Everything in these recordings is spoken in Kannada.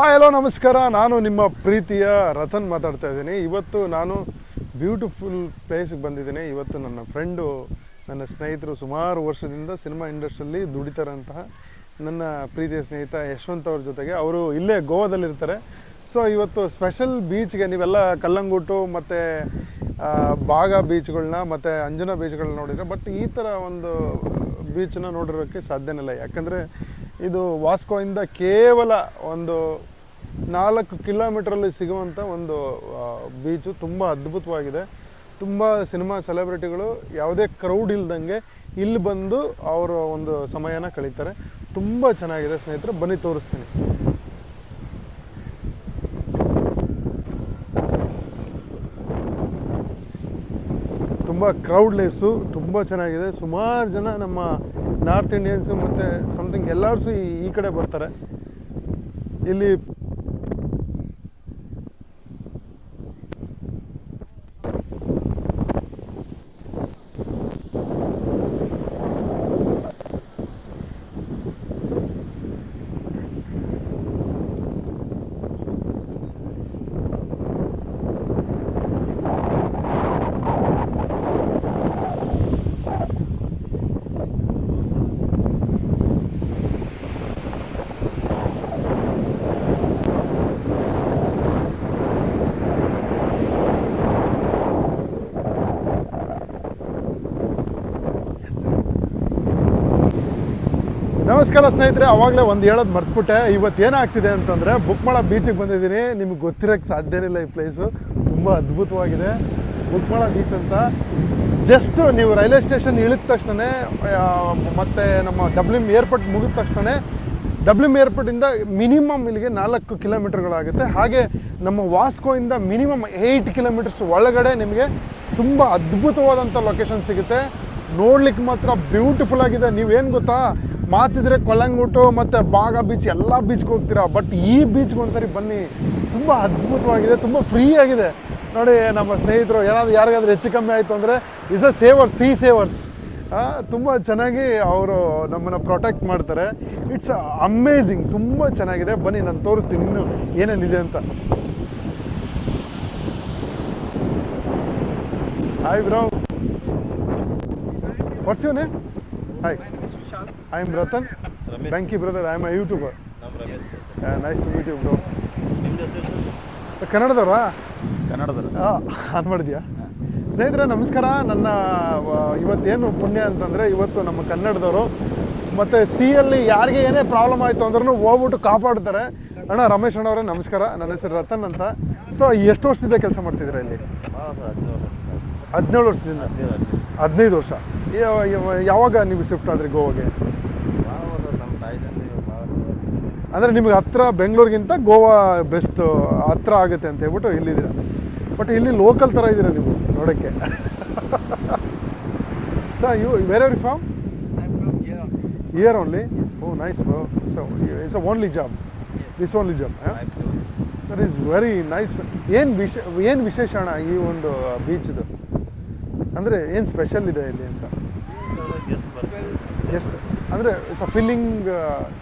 ಹಾಯ್ ಹಲೋ ನಮಸ್ಕಾರ. ನಾನು ನಿಮ್ಮ ಪ್ರೀತಿಯ ರತನ್ ಮಾತಾಡ್ತಾ ಇದ್ದೀನಿ. ಇವತ್ತು ನಾನು ಬ್ಯೂಟಿಫುಲ್ ಪ್ಲೇಸಿಗೆ ಬಂದಿದ್ದೀನಿ. ಇವತ್ತು ನನ್ನ ಫ್ರೆಂಡು ನನ್ನ ಸ್ನೇಹಿತರು ಸುಮಾರು ವರ್ಷದಿಂದ ಸಿನಿಮಾ ಇಂಡಸ್ಟ್ರಿಯಲ್ಲಿ ದುಡಿತಾರಂತಹ ನನ್ನ ಪ್ರೀತಿಯ ಸ್ನೇಹಿತ ಯಶವಂತ್ ಅವ್ರ ಜೊತೆಗೆ. ಅವರು ಇಲ್ಲೇ ಗೋವಾದಲ್ಲಿರ್ತಾರೆ ಸೊ ಇವತ್ತು ಸ್ಪೆಷಲ್ ಬೀಚ್ಗೆ ನೀವೆಲ್ಲ ಕಲ್ಲಂಗೂಟು ಮತ್ತು ಬಾಗ ಬೀಚ್ಗಳನ್ನ ಮತ್ತು ಅಂಜನಾ ಬೀಚ್ಗಳನ್ನ ನೋಡಿದರೆ ಬಟ್ ಈ ಥರ ಒಂದು ಬೀಚನ್ನ ನೋಡಿರೋಕ್ಕೆ ಸಾಧ್ಯನೇ ಇಲ್ಲ. ಯಾಕಂದರೆ ಇದು ವಾಸ್ಕೋಯಿಂದ ಕೇವಲ ಒಂದು ನಾಲ್ಕು ಕಿಲೋಮೀಟ್ರಲ್ಲಿ ಸಿಗುವಂಥ ಒಂದು ಬೀಚು. ತುಂಬ ಅದ್ಭುತವಾಗಿದೆ. ತುಂಬ ಸಿನಿಮಾ ಸೆಲೆಬ್ರಿಟಿಗಳು, ಯಾವುದೇ ಕ್ರೌಡ್ ಇಲ್ದಂಗೆ ಇಲ್ಲಿ ಬಂದು ಅವರ ಒಂದು ಸಮಯನ ಕಳೀತಾರೆ. ತುಂಬ ಚೆನ್ನಾಗಿದೆ ಸ್ನೇಹಿತರು, ಬನ್ನಿ ತೋರಿಸ್ತೀನಿ. ತುಂಬ ಕ್ರೌಡ್ಲೆಸ್ಸು ತುಂಬ ಚೆನ್ನಾಗಿದೆ. ಸುಮಾರು ಜನ ನಮ್ಮ ನಾರ್ತ್ ಇಂಡಿಯನ್ಸು ಮತ್ತು ಸಮಥಿಂಗ್ ಎಲ್ಲರೂ ಈ ಈ ಕಡೆ ಬರ್ತಾರೆ. ಇಲ್ಲಿ ನಮಸ್ಕಾರ ಸ್ನೇಹಿತರೆ, ಅವಾಗಲೇ ಒಂದು ಹೇಳೋದು ಮರ್ತ್ಬಿಟ್ಟೆ. ಇವತ್ತು ಏನಾಗ್ತಿದೆ ಅಂತಂದರೆ, ಬುಕ್ಮಳ ಬೀಚಿಗೆ ಬಂದಿದ್ದೀನಿ. ನಿಮ್ಗೆ ಗೊತ್ತಿರೋಕ್ಕೆ ಸಾಧ್ಯನೇ ಇಲ್ಲ ಈ ಪ್ಲೇಸು ತುಂಬ ಅದ್ಭುತವಾಗಿದೆ. ಬುಕ್ಮಳ ಬೀಚ್ ಅಂತ ಜಸ್ಟ್ ನೀವು ರೈಲ್ವೆ ಸ್ಟೇಷನ್ ಇಳಿದ ತಕ್ಷಣ ಮತ್ತು ನಮ್ಮ ಡಬ್ಲಿಮ್ ಏರ್ಪೋರ್ಟ್ ಮುಗಿದ ತಕ್ಷಣ ಡಬ್ಲಿಮ್ ಏರ್ಪೋರ್ಟಿಂದ ಮಿನಿಮಮ್ ಇಲ್ಲಿಗೆ ನಾಲ್ಕು ಕಿಲೋಮೀಟರ್ಗಳಾಗುತ್ತೆ ಹಾಗೆ ನಮ್ಮ ವಾಸ್ಕೋಯಿಂದ ಮಿನಿಮಮ್ ಏಯ್ಟ್ ಕಿಲೋಮೀಟರ್ಸ್ ಒಳಗಡೆ ನಿಮಗೆ ತುಂಬ ಅದ್ಭುತವಾದಂಥ ಲೊಕೇಶನ್ ಸಿಗುತ್ತೆ. ನೋಡ್ಲಿಕ್ಕೆ ಮಾತ್ರ ಬ್ಯೂಟಿಫುಲ್ ಆಗಿದೆ. ನೀವೇನು ಗೊತ್ತಾ? ಮಾತಿದ್ರೆ ಕೊಲ್ಲಂಗುಟ್ಟು ಮತ್ತು ಬಾಗ ಬೀಚ್ ಎಲ್ಲ ಬೀಚ್ಗೆ ಹೋಗ್ತೀರಾ? ಬಟ್ ಈ ಬೀಚ್ಗೆ ಒಂದ್ಸರಿ ಬನ್ನಿ. ತುಂಬ ಅದ್ಭುತವಾಗಿದೆ, ತುಂಬ ಫ್ರೀ ಆಗಿದೆ. ನೋಡಿ, ನಮ್ಮ ಸ್ನೇಹಿತರು, ಏನಾದರೂ ಯಾರಿಗಾದ್ರೂ ಹೆಚ್ಚು ಕಮ್ಮಿ ಆಯಿತು ಅಂದರೆ is a savers sea savers ತುಂಬ ಚೆನ್ನಾಗಿ ಅವರು ನಮ್ಮನ್ನು ಪ್ರೊಟೆಕ್ಟ್ ಮಾಡ್ತಾರೆ. ಇಟ್ಸ್ ಅಮೇಝಿಂಗ್ ತುಂಬ ಚೆನ್ನಾಗಿದೆ. ಬನ್ನಿ, ನಾನು ತೋರಿಸ್ತೀನಿ ಇನ್ನು ಏನೇನಿದೆ ಅಂತ. Hi bro ಬರ್ಸಿವನೇ you am Ratan thank you brother I am a YouTuber nice to meet you bro ಕನ್ನಡದವ್ರಾ? ಕನ್ನಡದಲ್ಲಿ ಆನ್ ಮಾಡಿದ್ಯಾ? ಸ್ನೇಹಿತರೆ ನಮಸ್ಕಾರ. ನನ್ನ ವ- ಇವತ್ತೇನು ಪುಣ್ಯ ಅಂತಂದರೆ ಇವತ್ತು ನಮ್ಮ ಕನ್ನಡದವರು ಮತ್ತು ಸಿ ಅಲ್ಲಿ ಯಾರಿಗೆ ಏನೇ ಪ್ರಾಬ್ಲಮ್ ಆಯಿತು ಅಂದ್ರೂ ಹೋಗ್ಬಿಟ್ಟು ಕಾಪಾಡ್ತಾರೆ. ಅಣ್ಣ ರಮೇಶ್ ಅಣ್ಣವರೇ ನಮಸ್ಕಾರ. ನನ್ನ ಹೆಸರು ರತನ್ ಅಂತ. ಸೊ ಎಷ್ಟು ವರ್ಷದಿಂದ ಕೆಲಸ ಮಾಡ್ತಿದ್ದೀರಾ ಇಲ್ಲಿ? ಹದಿನೇಳು ವರ್ಷದಿಂದ? ಹದಿನೈದು ವರ್ಷ. ಯಾವ- ಯಾವ- ಯಾವಾಗ ನೀವು ಶಿಫ್ಟ್ ಆದ್ರಿ ಗೋವಾಗೆ? ಅಂದರೆ ನಿಮಗೆ ಹತ್ರ ಬೆಂಗಳೂರಿಗಿಂತ ಗೋವಾ ಬೆಸ್ಟ್ ಹತ್ರ ಆಗುತ್ತೆ ಅಂತ ಹೇಳ್ಬಿಟ್ಟು ಇಲ್ಲಿದ್ದೀರ. ಬಟ್ ಇಲ್ಲಿ ಲೋಕಲ್ ಥರ ಇದ್ದೀರ ನೀವು ನೋಡೋಕ್ಕೆ? Sir you where are from. Here only oh nice bro so it's a only job this only job that is very nice ಏನು ವಿಶೇಷ ಏನು ವಿಶೇಷ ಅಣ್ಣ ಈ ಒಂದು ಬೀಚ್ದು ಅಂದರೆ ಏನು ಸ್ಪೆಷಲ್ ಇದೆ ಇಲ್ಲಿ ಅಂತ? ಎಷ್ಟು ಅಂದರೆ ಸ ಫಿಲ್ಲಿಂಗ್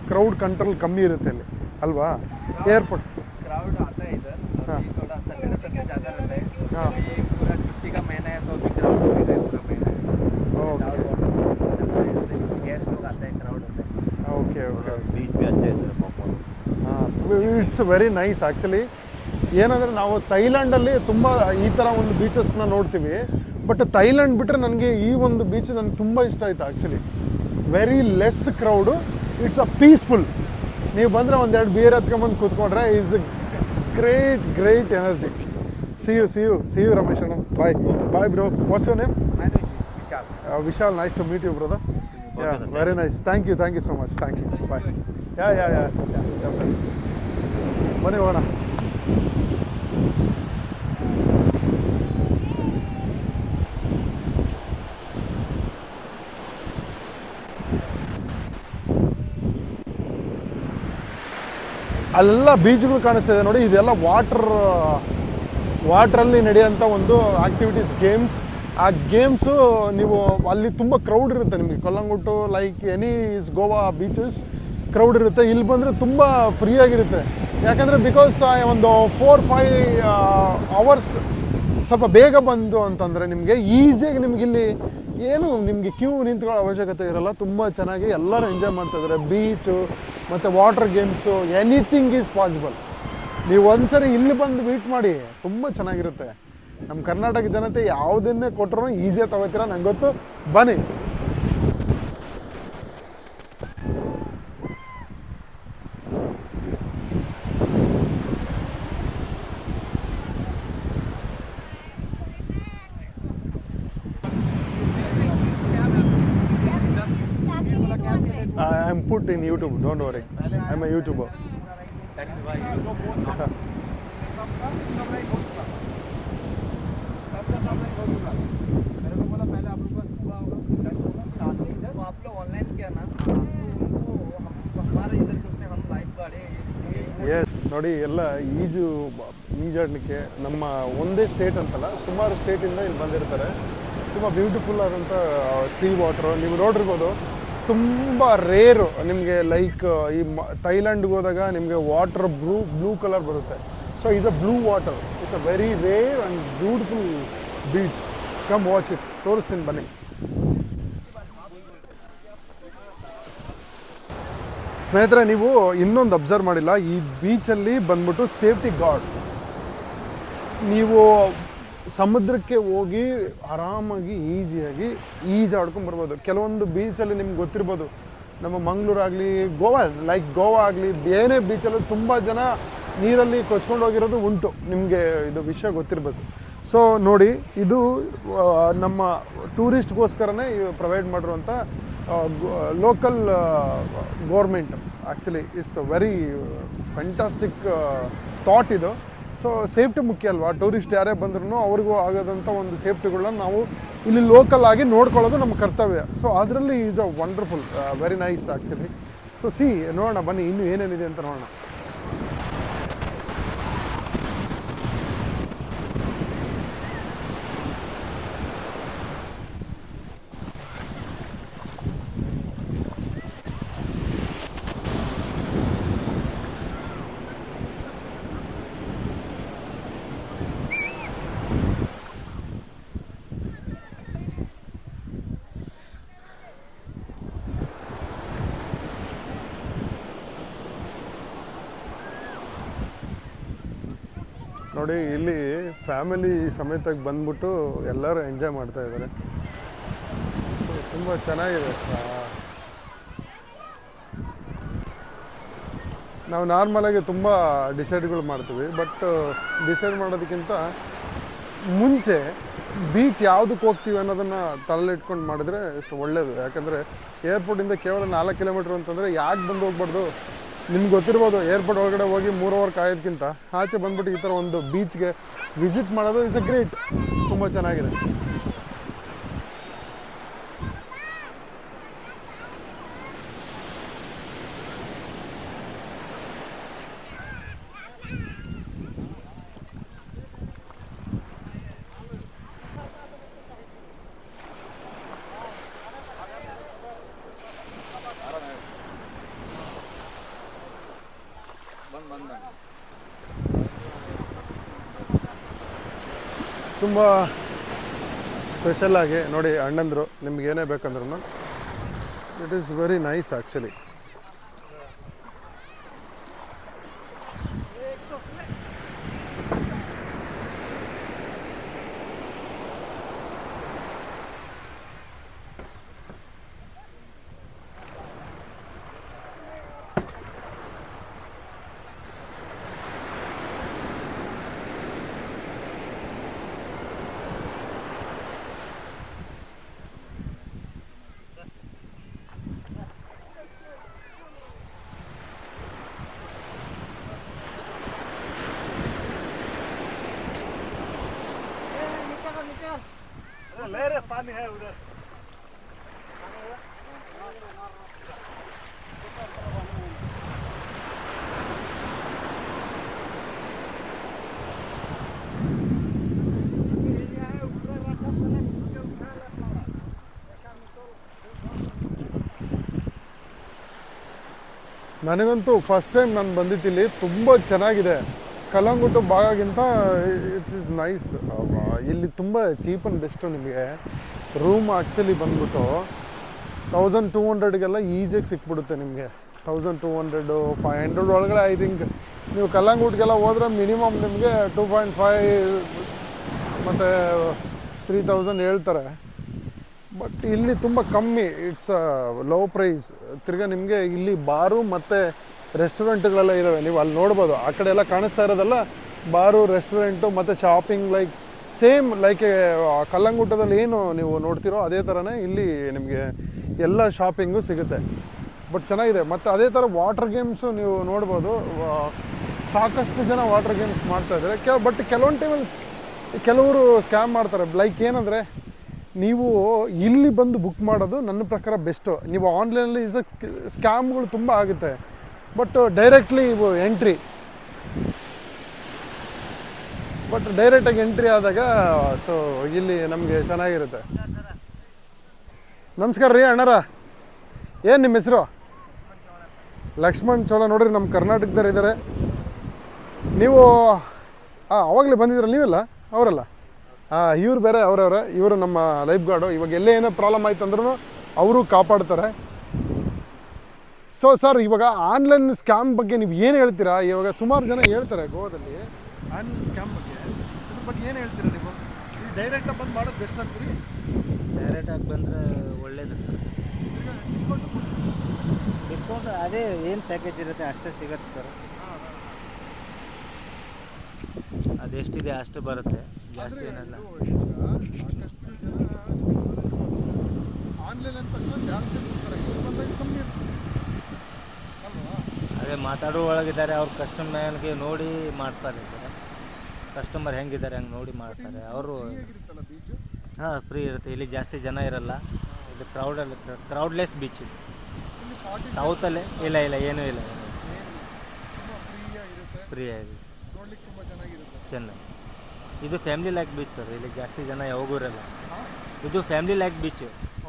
ಕ್ರೌಡ್ ಕಂಟ್ರೋಲ್ ಕಮ್ಮಿ ಇರುತ್ತೆ ಅಲ್ಲಿ ಅಲ್ವಾ? ಏರ್ಪೋರ್ಟ್ ಹಾಂ. ಹಾಂ. ಓಕೆ ಓಕೆ ಬೀಚ್ ಬಿ ಪಾಪ. ಹಾಂ ಇಟ್ಸ್ ವೆರಿ ನೈಸ್ ಆ್ಯಕ್ಚುಲಿ ಏನಂದರೆ ನಾವು ಥೈಲ್ಯಾಂಡಲ್ಲಿ ತುಂಬ ಈ ಥರ ಒಂದು ಬೀಚಸ್ನ ನೋಡ್ತೀವಿ ಬಟ್ ಥೈಲ್ಯಾಂಡ್ ಬಿಟ್ಟರೆ ನನಗೆ ಈ ಒಂದು ಬೀಚ್ ನನಗೆ ತುಂಬ ಇಷ್ಟ ಆಯಿತು actually very less crowd it's a peaceful ನೀವು ಬಂದರೆ ಒಂದೆರಡು ಬಿಯರ್ ಹತ್ಕೊಂಬಂದು ಕೂತ್ಕೊಂಡ್ರೆ is great great energy see you see you see you Ramesh ಅಣ್ಣ. Bye bye bro what's you name My name is Vishal. Vishal nice to meet you brother Okay, yeah sir. Very nice thank you thank you so much thank you bye yeah yeah yeah ಬನ್ನಿ ಹೋಗೋಣ ಅಲ್ಲೆಲ್ಲ ಬೀಚ್ಗಳು ಕಾಣಿಸ್ತಾ ಇದೆ ನೋಡಿ, ಇದೆಲ್ಲ ವಾಟರ್ ವಾಟ್ರಲ್ಲಿ ನಡೆಯೋಂಥ ಒಂದು ಆಕ್ಟಿವಿಟೀಸ್ ಗೇಮ್ಸ್ ಆ ಗೇಮ್ಸು ನೀವು ಅಲ್ಲಿ ತುಂಬ ಕ್ರೌಡ್ ಇರುತ್ತೆ ನಿಮಗೆ. Calangute like any Goa beaches crowd ಇರುತ್ತೆ. ಇಲ್ಲಿ ಬಂದರೆ ತುಂಬ ಫ್ರೀ ಆಗಿರುತ್ತೆ. ಯಾಕಂದರೆ ಬಿಕಾಸ್ ಒಂದು ಫೋರ್ ಫೈವ್ ಅವರ್ಸ್ ಸ್ವಲ್ಪ ಬೇಗ ಬಂದು ಅಂತಂದರೆ ನಿಮಗೆ ಈಸಿಯಾಗಿ ನಿಮ್ಗೆ ಇಲ್ಲಿ ಏನು ನಿಮಗೆ ಕ್ಯೂ ನಿಂತ್ಕೊಳ್ಳೋ ಅವಶ್ಯಕತೆ ಇರಲ್ಲ. ತುಂಬ ಚೆನ್ನಾಗಿ ಎಲ್ಲರೂ ಎಂಜಾಯ್ ಮಾಡ್ತಾಯಿದ್ದಾರೆ ಬೀಚು ಮತ್ತು water games anything is possible ನೀವು ಒಂದ್ಸರಿ ಇಲ್ಲಿ ಬಂದು ಮೀಟ್ ಮಾಡಿ, ತುಂಬ ಚೆನ್ನಾಗಿರುತ್ತೆ. ನಮ್ಮ ಕರ್ನಾಟಕ ಜನತೆ ಯಾವುದನ್ನೇ ಕೊಟ್ಟರು ಈಸಿಯಾಗಿ ತಗೋತೀರ ನಂಗೆ ಗೊತ್ತು. ಬನ್ನಿ. I'm put in YouTube, don't worry. I'm a YouTuber. Yes ನೋಡಿ ಎಲ್ಲ ಈಜು ಈಜಾಡಲಿಕ್ಕೆ ನಮ್ಮ ಒಂದೇ ಸ್ಟೇಟ್ ಅಂತಲ್ಲ ಸುಮಾರು ಸ್ಟೇಟಿಂದ ಇಲ್ಲಿ ಬಂದಿರ್ತಾರೆ ತುಂಬ ಬ್ಯೂಟಿಫುಲ್ ಆದಂಥ ಸೀ ವಾಟ್ರು ನೀವು ನೋಡಿರ್ಬೋದು ತುಂಬ ರೇರು ನಿಮಗೆ ಲೈಕ್ ಈ ಮ ಥೈಲ್ಯಾಂಡ್ಗೆ ಹೋದಾಗ ನಿಮಗೆ ವಾಟರ್ ಬ್ಲೂ ಬ್ಲೂ ಕಲರ್ ಬರುತ್ತೆ. So is a blue water it's a very rare and beautiful beach come watch it ತೋರಿಸ್ತೀನಿ, ಬನ್ನಿ. ಸ್ನೇಹಿತರೆ, ನೀವು ಇನ್ನೊಂದು ಅಬ್ಸರ್ವ್ ಮಾಡಿಲ್ಲ. ಈ ಬೀಚಲ್ಲಿ ಬಂದ್ಬಿಟ್ಟು ಸೇಫ್ಟಿ ಗಾರ್ಡ್ ನೀವು ಸಮುದ್ರಕ್ಕೆ ಹೋಗಿ ಆರಾಮಾಗಿ, ಈಸಿಯಾಗಿ ಈಜಾಡ್ಕೊಂಡು ಬರ್ಬೋದು. ಕೆಲವೊಂದು ಬೀಚಲ್ಲಿ ನಿಮ್ಗೆ ಗೊತ್ತಿರ್ಬೋದು. ನಮ್ಮ ಮಂಗಳೂರು ಆಗಲಿ, ಗೋವಾ ಲೈಕ್ ಗೋವಾ ಆಗಲಿ, ಏನೇ ಬೀಚಲ್ಲೂ ತುಂಬ ಜನ ನೀರಲ್ಲಿ ಕೊಚ್ಕೊಂಡು ಹೋಗಿರೋದು ಉಂಟು. ನಿಮಗೆ ಇದು ವಿಷಯ ಗೊತ್ತಿರಬೇಕು ಸೊ ನೋಡಿ, ಇದು ನಮ್ಮ ಟೂರಿಸ್ಟ್ಗೋಸ್ಕರನೇ ಪ್ರೊವೈಡ್ ಮಾಡಿರುವಂಥ local government actually it's a very fantastic thought ಇದು. ಸೊ ಸೇಫ್ಟಿ ಮುಖ್ಯ ಅಲ್ವಾ? ಟೂರಿಸ್ಟ್ ಯಾರೇ ಬಂದ್ರೂ ಅವ್ರಿಗೂ ಆಗೋದಂಥ ಒಂದು ಸೇಫ್ಟಿಗಳನ್ನ ನಾವು ಇಲ್ಲಿ ಲೋಕಲ್ ಆಗಿ ನೋಡ್ಕೊಳ್ಳೋದು ನಮ್ಮ ಕರ್ತವ್ಯ. ಸೊ ಅದರಲ್ಲಿ is a wonderful very nice actually so see ನೋಡೋಣ ಬನ್ನಿ, ಇನ್ನೂ ಏನೇನಿದೆ ಅಂತ ನೋಡೋಣ. ನೋಡಿ, ಇಲ್ಲಿ ಫ್ಯಾಮಿಲಿ ಸಮೇತಕ್ಕೆ ಬಂದ್ಬಿಟ್ಟು ಎಲ್ಲರೂ ಎಂಜಾಯ್ ಮಾಡ್ತಾ ಇದ್ದಾರೆ. ತುಂಬ ಚೆನ್ನಾಗಿದೆ. ನಾವು ನಾರ್ಮಲಾಗಿ ತುಂಬ ಡಿಸೈಡ್ಗಳು ಮಾಡ್ತೀವಿ ಬಟ್ ಡಿಸೈಡ್ ಮಾಡೋದಕ್ಕಿಂತ ಮುಂಚೆ ಬೀಚ್ ಯಾವುದಕ್ಕೆ ಹೋಗ್ತೀವಿ ಅನ್ನೋದನ್ನು ತಲೆಲಿಟ್ಕೊಂಡು ಮಾಡಿದ್ರೆ ಎಷ್ಟು ಒಳ್ಳೆಯದು ಯಾಕಂದರೆ ಏರ್ಪೋರ್ಟಿಂದ ಕೇವಲ ನಾಲ್ಕು ಕಿಲೋಮೀಟ್ರ್ ಅಂತಂದರೆ ಯಾಕೆ ಬಂದು ಹೋಗ್ಬಾರ್ದು? ನಿಮ್ಗೆ ಗೊತ್ತಿರ್ಬೋದು ಏರ್ಪೋರ್ಟ್ ಒಳಗಡೆ ಹೋಗಿ ಮೂರು ಅವರ್ ಕಾಯೋದಕ್ಕಿಂತ ಆಚೆ ಬಂದ್ಬಿಟ್ಟು ಈ ಥರ ಒಂದು ಬೀಚ್ಗೆ ವಿಸಿಟ್ ಮಾಡೋದು ಇಸ್ ಅ ಗ್ರೇಟ್ ತುಂಬ ಚೆನ್ನಾಗಿದೆ. ತುಂಬ ಸ್ಪೆಷಲ್ ಆಗಿ ನೋಡಿ ಅಣ್ಣಂದರು ನಿಮ್ಗೆ ಏನೇ ಬೇಕಂದ್ರೂ it is very nice actually कमी है ನನಗಂತೂ ಫಸ್ಟ್ ಟೈಮ್ ನಾನು ಬಂದಿದ್ದೀನಿ ತುಂಬ ಚೆನ್ನಾಗಿದೆ. ಕಲ್ಲಂಗುಟ್ಟು ಭಾಗಗಿಂತ ಇಟ್ ಈಸ್ ನೈಸ್ ಇಲ್ಲಿ ತುಂಬ ಚೀಪ್ ಆ್ಯಂಡ್ ಬೆಸ್ಟು ನಿಮಗೆ. ರೂಮ್ ಆ್ಯಕ್ಚುಲಿ ಬಂದ್ಬಿಟ್ಟು ತೌಸಂಡ್ ಟೂ ಹಂಡ್ರೆಡ್ಗೆಲ್ಲ ಈಸಿಯಾಗಿ ಸಿಕ್ಬಿಡುತ್ತೆ ನಿಮಗೆ. Thousand two hundred five hundred ಒಳಗಡೆ ಐ ಥಿಂಕ್ ನೀವು ಕಲ್ಲಂಗುಟ್ಗೆಲ್ಲ ಹೋದ್ರೆ ಮಿನಿಮಮ್ ನಿಮಗೆ ಟೂ ಪಾಯಿಂಟ್ ಫೈವ್ ಮತ್ತು ತ್ರೀ ತೌಸಂಡ್ ಹೇಳ್ತಾರೆ. ಬಟ್ ಇಲ್ಲಿ ತುಂಬ ಕಮ್ಮಿ. ಇಟ್ಸ್ ಲೋ ಪ್ರೈಸ್ ತಿರ್ಗಾ ನಿಮಗೆ ಇಲ್ಲಿ ಬಾರು ಮತ್ತು ರೆಸ್ಟೋರೆಂಟ್ಗಳೆಲ್ಲ ಇದ್ದಾವೆ ನೀವು ಅಲ್ಲಿ ನೋಡ್ಬೋದು. ಆ ಕಡೆ ಎಲ್ಲ ಕಾಣಿಸ್ತಾ ಇರೋದೆಲ್ಲ ಬಾರು, ರೆಸ್ಟೋರೆಂಟು, ಮತ್ತು ಶಾಪಿಂಗ್ ಲೈಕ್ ಸೇಮ್ ಲೈಕ್ ಕಲ್ಲಂಗುಟ್ಟದಲ್ಲಿ ಏನು ನೀವು ನೋಡ್ತೀರೋ ಅದೇ ಥರನೇ ಇಲ್ಲಿ ನಿಮಗೆ ಎಲ್ಲ ಶಾಪಿಂಗು ಸಿಗುತ್ತೆ. ಬಟ್ ಚೆನ್ನಾಗಿದೆ. ಮತ್ತು ಅದೇ ಥರ ವಾಟರ್ ಗೇಮ್ಸು ನೀವು ನೋಡ್ಬೋದು. ಸಾಕಷ್ಟು ಜನ ವಾಟರ್ ಗೇಮ್ಸ್ ಮಾಡ್ತಾ ಇದ್ದಾರೆ. ಕೆಲ ಬಟ್ ಕೆಲವೊಂದು ಟೈಮಲ್ಲಿ ಕೆಲವರು ಸ್ಕ್ಯಾಮ್ ಮಾಡ್ತಾರೆ. ಲೈಕ್ ಏನಂದರೆ ನೀವು ಇಲ್ಲಿ ಬಂದು ಬುಕ್ ಮಾಡೋದು ನನ್ನ ಪ್ರಕಾರ ಬೆಸ್ಟು ನೀವು ಆನ್ಲೈನಲ್ಲಿ ಸ್ಕ್ಯಾಮ್ಗಳು ತುಂಬ ಆಗುತ್ತೆ. ಬಟ್ ಡೈರೆಕ್ಟ್ಲಿ ಇವು ಎಂಟ್ರಿ ಬಟ್ ಡೈರೆಕ್ಟಾಗಿ ಎಂಟ್ರಿ ಆದಾಗ ಸೊ ಇಲ್ಲಿ ನಮಗೆ ಚೆನ್ನಾಗಿರುತ್ತೆ. ನಮಸ್ಕಾರ ರೀ ಅಣ್ಣರ. ಏನು ನಿಮ್ಮ ಹೆಸರು? ಲಕ್ಷ್ಮಣ್ ಚೋಳ ನೋಡ್ರಿ ನಮ್ಮ ಕರ್ನಾಟಕದವ್ರು ಇದ್ದಾರೆ ನೀವು ಹಾಂ ಅವಾಗಲೇ ಬಂದಿದ್ರಲ್ಲ ನೀವಲ್ಲ? ಅವರಲ್ಲ? ಹಾಂ ಇವ್ರು ಬೇರೆ, ಅವರವ್ರೆ. ಇವರು ನಮ್ಮ ಲೈಫ್ ಗಾರ್ಡು ಇವಾಗ ಎಲ್ಲೇ ಏನೋ ಪ್ರಾಬ್ಲಮ್ ಆಯ್ತು ಅಂದ್ರೂ ಅವರು ಕಾಪಾಡ್ತಾರೆ. ಸೊ ಸರ್ ಇವಾಗ ಆನ್ಲೈನ್ ಸ್ಕ್ಯಾಮ್ ಬಗ್ಗೆ ನೀವು ಏನು ಹೇಳ್ತೀರಾ? ಇವಾಗ ಸುಮಾರು ಜನ ಹೇಳ್ತಾರೆ ಗೋವಾದಲ್ಲಿ. ಆನ್ಲೈನ್ ಸ್ಕ್ಯಾಮ್ ಬಗ್ಗೆ? ಇದ್ರ ಬಗ್ಗೆ ಏನು ಹೇಳ್ತೀರಾ ನೀವು? ಡೈರೆಕ್ಟಾಗಿ ಬಂದು ಮಾಡೋದು ಬೆಸ್ಟ್ ಅಂತೀರಿ? ಡೈರೆಕ್ಟಾಗಿ ಬಂದರೆ ಒಳ್ಳೇದು ಸರ್ ಡಿಸ್ಕೌಂಟ್ ಡಿಸ್ಕೌಂಟ್ ಅದೇ ಏನು ಪ್ಯಾಕೇಜ್ ಇರುತ್ತೆ ಅಷ್ಟೇ ಸಿಗುತ್ತೆ ಸರ್ ಅದೆಷ್ಟಿದೆ ಅಷ್ಟು ಬರುತ್ತೆ. ಜಾಸ್ತಿ ಏನಲ್ಲ. ಸಾಕಷ್ಟು ಜನ ಆನ್ಲೈನ್ ಅಂತ ಜಾಸ್ತಿ ಹೋಗ್ತಾರೆ ಇವ್ರು ಬಂದಾಗ ಕಮ್ಮಿ ಅಲ್ವಾ ಅದೇ ಮಾತಾಡೋ ಒಳಗಿದ್ದಾರೆ ಅವ್ರು ಕಸ್ಟಮರ್ಗೆ ನೋಡಿ ಮಾಡ್ತಾರೆ ಕಸ್ಟಮರ್ ಹೆಂಗಿದ್ದಾರೆ ಹಂಗೆ ನೋಡಿ ಮಾಡ್ತಾರೆ. ಅವರು ಹಾಂ ಫ್ರೀ ಇರುತ್ತೆ. ಇಲ್ಲಿ ಜಾಸ್ತಿ ಜನ ಇರಲ್ಲ. ಇದು ಕ್ರೌಡಲ್ಲಿ ಕ್ರೌಡ್ಲೆಸ್ ಬೀಚ್ ಇದು. ಸೌತಲ್ಲೇ ಇಲ್ಲ ಇಲ್ಲ ಏನೂ ಇಲ್ಲ. ಫ್ರೀ ಆಗಿದೆ ಚೆನ್ನಾಗಿ. ಇದು ಫ್ಯಾಮಿಲಿ ಲೈಕ್ ಬೀಚ್ ಸರ್. ಇಲ್ಲಿ ಜಾಸ್ತಿ ಜನ ಯಾವಾಗೂ ಇರಲ್ಲ. ಇದು ಫ್ಯಾಮಿಲಿ ಲೈಕ್ ಬೀಚ್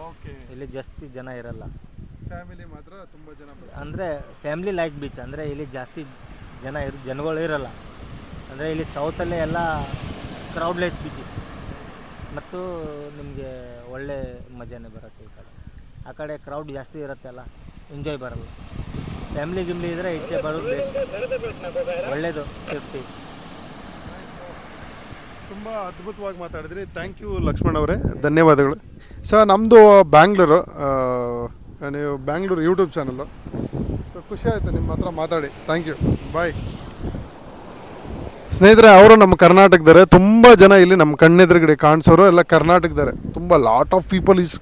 ಓಕೆ ಇಲ್ಲಿ ಜಾಸ್ತಿ ಜನ ಇರಲ್ಲ. ಫ್ಯಾಮಿಲಿ ಮಾತ್ರ ತುಂಬ ಜನ ಅಂದರೆ ಫ್ಯಾಮಿಲಿ ಲೈಕ್ ಬೀಚ್ ಅಂದರೆ ಇಲ್ಲಿ ಜಾಸ್ತಿ ಜನ ಇರ್ ಜನಗಳು ಇರಲ್ಲ. ಅಂದರೆ ಇಲ್ಲಿ ಸೌತಲ್ಲೇ ಎಲ್ಲ ಕ್ರೌಡ್ಲೆಸ್ ಬೀಚಸ್ ಮತ್ತು ನಿಮಗೆ ಒಳ್ಳೆ ಮಜಾನೇ ಬರುತ್ತೆ ಈ ಕಡೆ. ಆ ಕಡೆ ಕ್ರೌಡ್ ಜಾಸ್ತಿ ಇರುತ್ತೆ ಅಲ್ಲ ಎಂಜಾಯ್ ಬರಲ್ಲ. ಫ್ಯಾಮಿಲಿ ಗಿಮ್ಲಿ ಇದ್ದರೆ ಇಚ್ಛೆ ಬರೋದು ಬೆಸ್ಟ್ ಒಳ್ಳೆಯದು ಸೇಫ್ಟಿ ತುಂಬ ಅದ್ಭುತವಾಗಿ ಮಾತಾಡಿದ್ರಿ. ಥ್ಯಾಂಕ್ ಯು ಲಕ್ಷ್ಮಣ್ ಅವರೇ. ಧನ್ಯವಾದಗಳು. ಸರ್ ನಮ್ಮದು ಬ್ಯಾಂಗ್ಳೂರು ನೀವು ಬ್ಯಾಂಗ್ಳೂರು ಯೂಟ್ಯೂಬ್ ಚಾನಲ್ಲು ಸೊ ಖುಷಿ ಆಯಿತು ನಿಮ್ಮ ಹತ್ರ ಮಾತಾಡಿ. ಥ್ಯಾಂಕ್ ಯು ಬಾಯ್ ಸ್ನೇಹಿತರೆ, ಅವರು ನಮ್ಮ ಕರ್ನಾಟಕದವರೆ. ತುಂಬ ಜನ ಇಲ್ಲಿ ನಮ್ಮ ಕಣ್ಣೆದುರುಗಡೆ ಕಾಣಿಸೋರು. ಎಲ್ಲ ಕರ್ನಾಟಕದರೆ ತುಂಬ lot of people is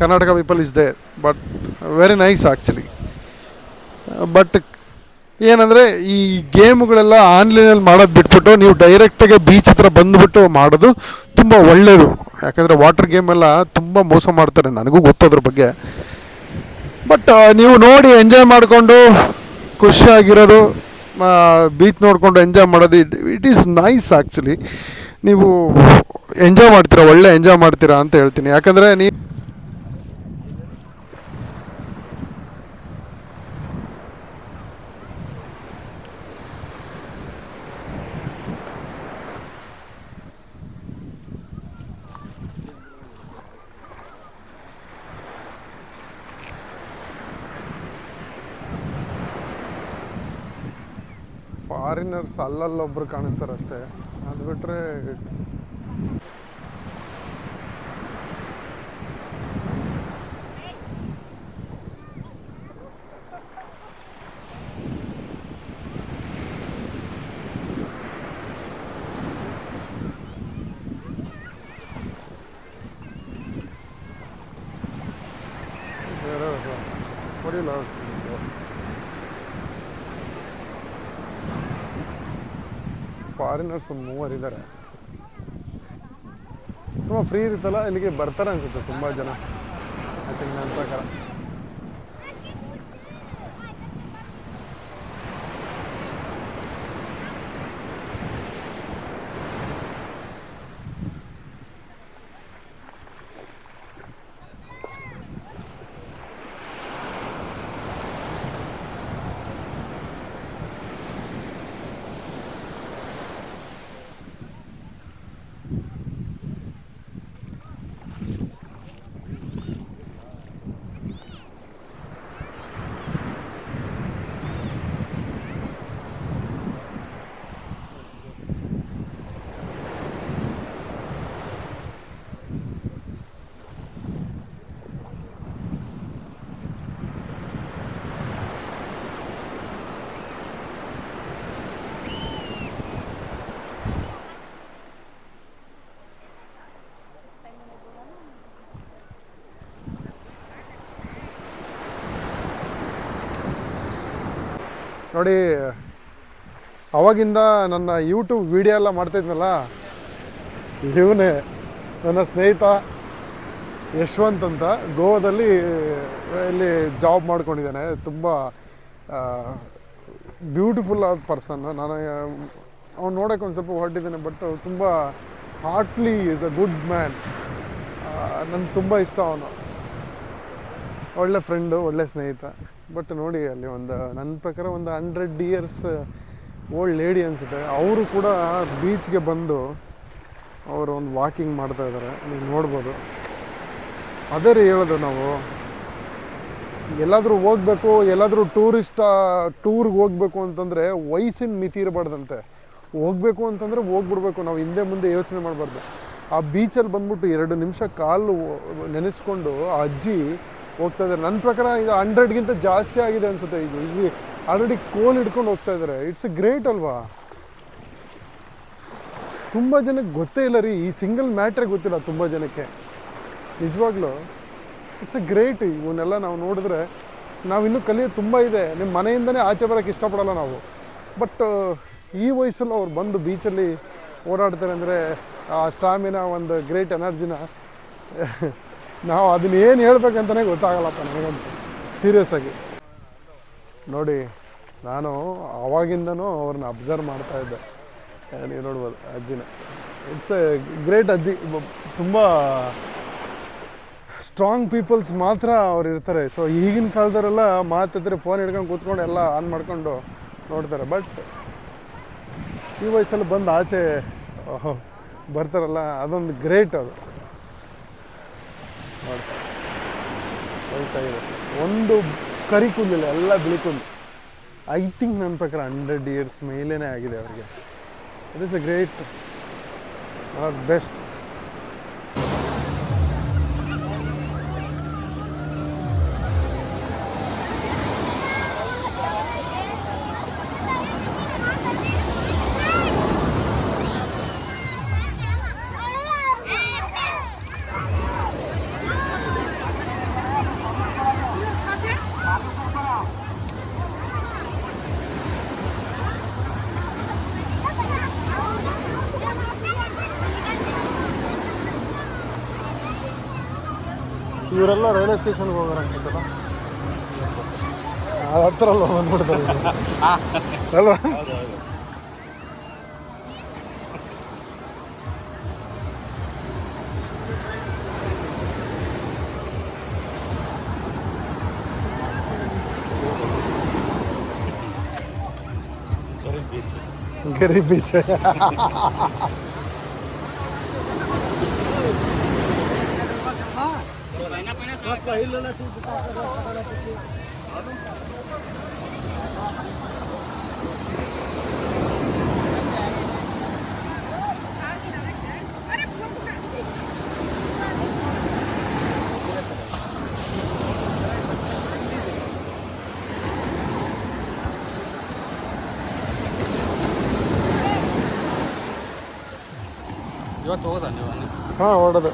Karnataka people is they but very nice actually but ಏನಂದರೆ, ಈ ಗೇಮ್ಗಳೆಲ್ಲ ಆನ್ಲೈನಲ್ಲಿ ಮಾಡೋದು ಬಿಟ್ಬಿಟ್ಟು, ನೀವು ಡೈರೆಕ್ಟಾಗಿ ಬೀಚ್ ಹತ್ರ ಬಂದುಬಿಟ್ಟು ಮಾಡೋದು ತುಂಬ ಒಳ್ಳೆಯದು ಯಾಕಂದರೆ ವಾಟರ್ ಗೇಮೆಲ್ಲ ತುಂಬ ಮೋಸ ಮಾಡ್ತಾರೆ. ನನಗೂ ಗೊತ್ತದ್ರ ಬಗ್ಗೆ. ಬಟ್ ನೀವು ನೋಡಿ ಎಂಜಾಯ್ ಮಾಡಿಕೊಂಡು ಖುಷಿಯಾಗಿರೋದು ಬೀಚ್ ನೋಡಿಕೊಂಡು ಎಂಜಾಯ್ ಮಾಡೋದು it it is nice actually ನೀವು ಎಂಜಾಯ್ ಮಾಡ್ತೀರಾ, ಒಳ್ಳೆ ಎಂಜಾಯ್ ಮಾಡ್ತೀರಾ ಅಂತ ಹೇಳ್ತೀನಿ. ಯಾಕಂದರೆ ನೀ ಫಾರಿನರ್ಸ್ ಅಲ್ಲಲ್ಲೊಬ್ರು ಕಾಣಿಸ್ತಾರೆ ಅಷ್ಟೇ ಅದು ಬಿಟ್ಟರೆ ಇಟ್ಸ್ ಫಾರಿನರ್ಸ್ ಒಂದು ಮೂವರು ಇದ್ದಾರೆ ತುಂಬ ಫ್ರೀ ಇರುತ್ತಲ್ಲ, ಇಲ್ಲಿಗೆ ಬರ್ತಾರೆ ಅನ್ಸುತ್ತೆ ತುಂಬ ಜನ. ಐ ತಿಂಕ್ ನನ್ನ ಪ್ರಕಾರ. ನೋಡಿ, ಅವಾಗಿಂದ ನನ್ನ ಯೂಟ್ಯೂಬ್ ವೀಡಿಯೋ ಎಲ್ಲ ಮಾಡ್ತಾಯಿದ್ನಲ್ಲ ಇವನೇ ನನ್ನ ಸ್ನೇಹಿತ ಯಶವಂತ್ ಅಂತ ಗೋವಾದಲ್ಲಿ, ಇಲ್ಲಿ ಜಾಬ್ ಮಾಡ್ಕೊಂಡಿದ್ದಾನೆ. ತುಂಬ ಬ್ಯೂಟಿಫುಲ್ ಆದ ಪರ್ಸನ್ ನಾನು, ಅವ್ನು ನೋಡೋಕೆ ಒಂದು ಸ್ವಲ್ಪ ಹೊರಟಿದ್ದಾನೆ ಬಟ್ ತುಂಬ heartly is a good man ನನಗೆ ತುಂಬ ಇಷ್ಟ ಅವನು. ಒಳ್ಳೆ ಫ್ರೆಂಡು ಒಳ್ಳೆ ಸ್ನೇಹಿತ. ಬಟ್ ನೋಡಿ, ಅಲ್ಲಿ ಒಂದು, ನನ್ನ ಪ್ರಕಾರ ಒಂದು ಹಂಡ್ರೆಡ್ ಇಯರ್ಸ್ ಓಲ್ಡ್ ಲೇಡಿ ಅನಿಸುತ್ತೆ. ಅವರು ಕೂಡ ಬೀಚ್ಗೆ ಬಂದು ಅವರು ಒಂದು ವಾಕಿಂಗ್ ಮಾಡ್ತಾ ಇದ್ದಾರೆ ನೀವು ನೋಡ್ಬೋದು. ಅದೇ ರೀ ಹೇಳೋದು ನಾವು. ಎಲ್ಲಾದರೂ ಹೋಗ್ಬೇಕು, ಎಲ್ಲಾದರೂ ಟೂರಿಸ್ಟ್ ಟೂರ್ಗೆ ಹೋಗ್ಬೇಕು ಅಂತಂದರೆ ವಯಸ್ಸಿನ ಮಿತಿ ಇರಬಾರ್ದಂತೆ. ಹೋಗ್ಬೇಕು ಅಂತಂದರೆ ಹೋಗ್ಬಿಡ್ಬೇಕು. ನಾವು ಹಿಂದೆ ಮುಂದೆ ಯೋಚನೆ ಮಾಡಬಾರ್ದು. ಆ ಬೀಚಲ್ಲಿ ಬಂದ್ಬಿಟ್ಟು ಎರಡು ನಿಮಿಷ ಕಾಲು ನೆನೆಸ್ಕೊಂಡು ಆ ಅಜ್ಜಿ ಹೋಗ್ತಾ ಇದ್ದಾರೆ. ನನ್ನ ಪ್ರಕಾರ ಇದು ಹಂಡ್ರೆಡ್ಗಿಂತ ಜಾಸ್ತಿ ಆಗಿದೆ ಅನ್ಸುತ್ತೆ ಇದು. ಇಲ್ಲಿ ಆಲ್ರೆಡಿ ಕೋಲ್ ಹಿಡ್ಕೊಂಡು ಹೋಗ್ತಾ ಇದ್ದಾರೆ. ಇಟ್ಸ್ ಎ ಗ್ರೇಟ್ ಅಲ್ವಾ? ತುಂಬ ಜನಕ್ಕೆ ಗೊತ್ತೇ ಇಲ್ಲ ರೀ. ಈ ಸಿಂಗಲ್ ಮ್ಯಾಟ್ರೇ ಗೊತ್ತಿಲ್ಲ ತುಂಬ ಜನಕ್ಕೆ. ನಿಜವಾಗ್ಲೂ ಇಟ್ಸ್ ಎ ಗ್ರೇಟ್ ಇವನ್ನೆಲ್ಲ ನಾವು ನೋಡಿದ್ರೆ ನಾವು ಇನ್ನೂ ಕಲಿಯೋದು ತುಂಬ ಇದೆ. ನಿಮ್ಮ ಮನೆಯಿಂದನೇ ಆಚೆ ಬರೋಕ್ಕೆ ಇಷ್ಟಪಡಲ್ಲ ನಾವು. ಬಟ್ ಈ ವಯಸ್ಸಲ್ಲಿ ಅವ್ರು ಬಂದು ಬೀಚಲ್ಲಿ ಓಡಾಡ್ತಾರೆ ಅಂದರೆ ಆ ಸ್ಟಾಮಿನ ಒಂದು ಗ್ರೇಟ್ ಎನರ್ಜಿನ ನಾವು ಅದನ್ನ ಏನು ಹೇಳ್ಬೇಕಂತಲೇ ಗೊತ್ತಾಗಲ್ಲಪ್ಪ ನನಗಂತೂ. ಸೀರಿಯಸ್ ಆಗಿ. ನೋಡಿ ನಾನು ಅವಾಗಿಂದನೂ ಅವ್ರನ್ನ ಅಬ್ಸರ್ವ್ ಮಾಡ್ತಾ ಇದ್ದೆ. ಆ, ನೀವು ನೋಡ್ಬೋದು ಅಜ್ಜಿನ. ಇಟ್ಸ್ ಎ ಗ್ರೇಟ್ ಅಜ್ಜಿ. ತುಂಬ ಸ್ಟ್ರಾಂಗ್ ಪೀಪಲ್ಸ್ ಮಾತ್ರ ಅವ್ರು ಇರ್ತಾರೆ. ಸೊ ಈಗಿನ ಕಾಲದವರೆಲ್ಲ ಮಾತಿದ್ರೆ ಫೋನ್ ಹಿಡ್ಕೊಂಡು ಕೂತ್ಕೊಂಡು ಎಲ್ಲ ಆನ್ ಮಾಡ್ಕೊಂಡು ನೋಡ್ತಾರೆ. ಬಟ್ ಈ ವಯಸ್ಸಲ್ಲಿ ಬಂದು ಆಚೆ ಬರ್ತಾರಲ್ಲ ಅದೊಂದು ಗ್ರೇಟ್ ಅದು. ಹೋಗ್ತಾ ಇದೆ. ಒಂದು ಕರಿ ಕೂದಲಿಲ್ಲ, ಎಲ್ಲ ಬಿಳಿ ಕೂದಲು. ಐ ಥಿಂಕ್ ನನ್ನ ಪ್ರಕಾರ ಹಂಡ್ರೆಡ್ ಇಯರ್ಸ್ ಮೇಲೇನೆ ಆಗಿದೆ ಅವರಿಗೆ. It is a great or best ಇವರೆಲ್ಲ ರೈಲ್ವೆ ಸ್ಟೇಷನ್ಗೆ ಹೋಗೋರು ಅನ್ಸುತ್ತಲ್ಲ ಆ ಹತ್ರ ಅಲ್ಲ ಬಂದ್ಬಿಡ್ತಾರೆ. ಅಲ್ವಾ? ಗರಿ ಬೀಚ್ ಇವತ್ತು ಹೋಗೋದ ನೀವು ಹಾಂ ಹೊಡೆದು